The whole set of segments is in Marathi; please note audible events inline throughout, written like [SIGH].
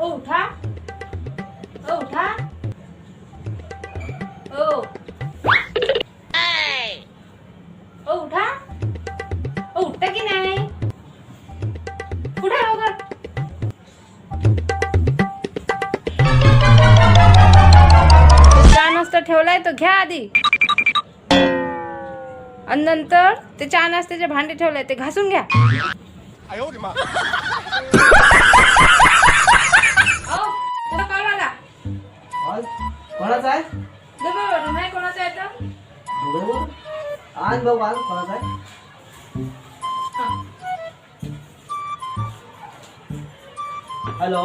ओ उठा. ओ उठा. ओ. ओ उठा. ओ उठता की नाही? उठा लवकर. चहा नाश्ता ठेवलाय तो घ्या आधी. आणि नंतर ते चहा नाश्त्याचे भांडे ठेवलाय ते घासून घ्या. [LAUGHS] आज कोणाचा आहे? डबल नाही कोणाचा आहे तर? डोळ्यावर आज बघू आज कोणाचा आहे? हॅलो?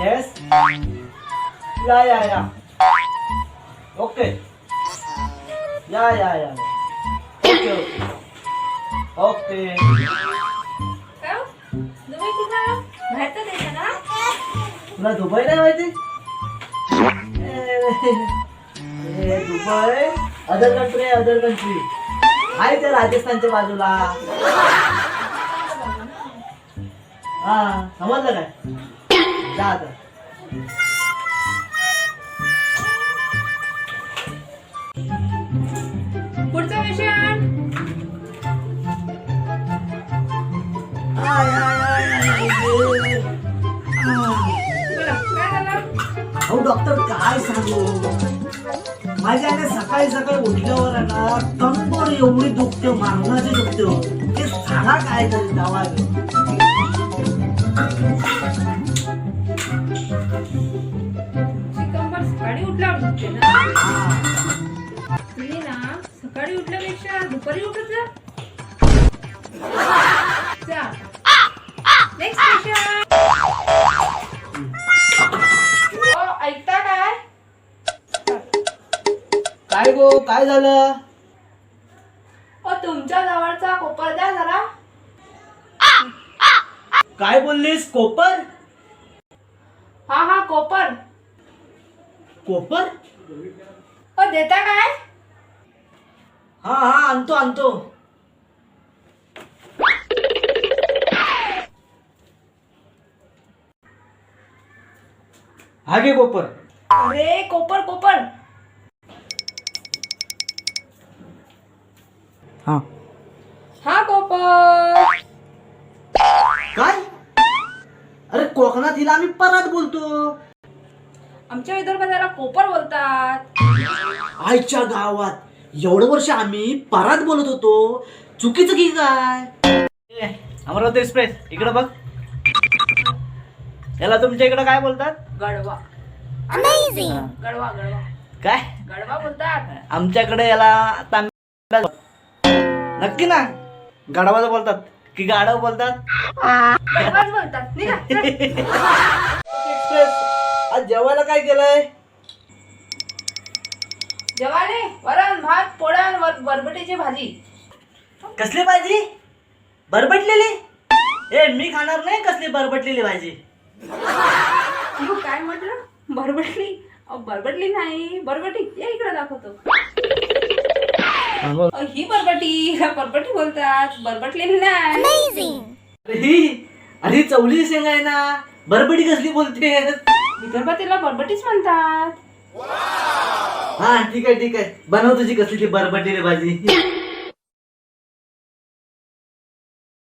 येस या या या. ओके. या या या ओके ओके. हो? दुबई कुठं ना तुला दुबई नाही माहिती? ए, Dubai other country other country आहे त्या राजस्थानच्या बाजूला. हा समजलं काय? जा आता. डॉक्टर काय सांगू? माझ्या आईने सकाळी सकाळी उठल्यावर ना कंबर एवढी दुखते मारणाचे दुखते हो. ते सांगा काय तरी दवा घेऊन सकाळी उठल्यावर दुखते ना. तुम्ही ना सकाळी उठल्यापेक्षा दुपारी उठत जा. काय गो काय झालं? तुमच्या जवळचा कोपर द्या जरा. काय बोललीस कोपर? हा हा कोपर. कोपर? हो देता काय? हा हा आणतो आणतो. हा घे कोपर. अरे कोपर कोपर. हा. हा कोपर काय? अरे कोकणात हिला आम्ही परत बोलतो. आमच्या विदर्भात त्याला कोपर बोलतात. आईच्या गावात एवढं वर्ष आम्ही परात बोलत होतो. चुकीचं की काय? अमरावती एक्सप्रेस इकडं बघ. याला तुमच्या इकडं काय बोलतात? गडवा. गडवा गडवा. काय? गडवा बोलतात. आमच्याकडे याला तांब्या नक्की ना. गाढवाचं बोलतात. की गाढव बोलतात? गडवाच बोलतात. निघा, चल. एक्सप्रेस आज जेवायला काय केलंय? जेवाले वरण भात पोळ्या वर बरबटीची भाजी. कसली भाजी? बरबटलेली? ए मी खाणार नाही कसली बरबटलेली भाजी. तू काय म्हटलं? बरबटली? अहो, बरबटली नाही. बरबटी या इकडे दाखवतो. ही बरबटी ह्या बरबटी बोलतात. बरबटलेली नाही ही अरे चवली शेंग आहे ना. बरबटी कसली बोलते विदर्भात तिला बरबटीच म्हणतात. हा ठीक आहे ठीक आहे. बनव तुझी कसली ती बरबटलेली भाजी.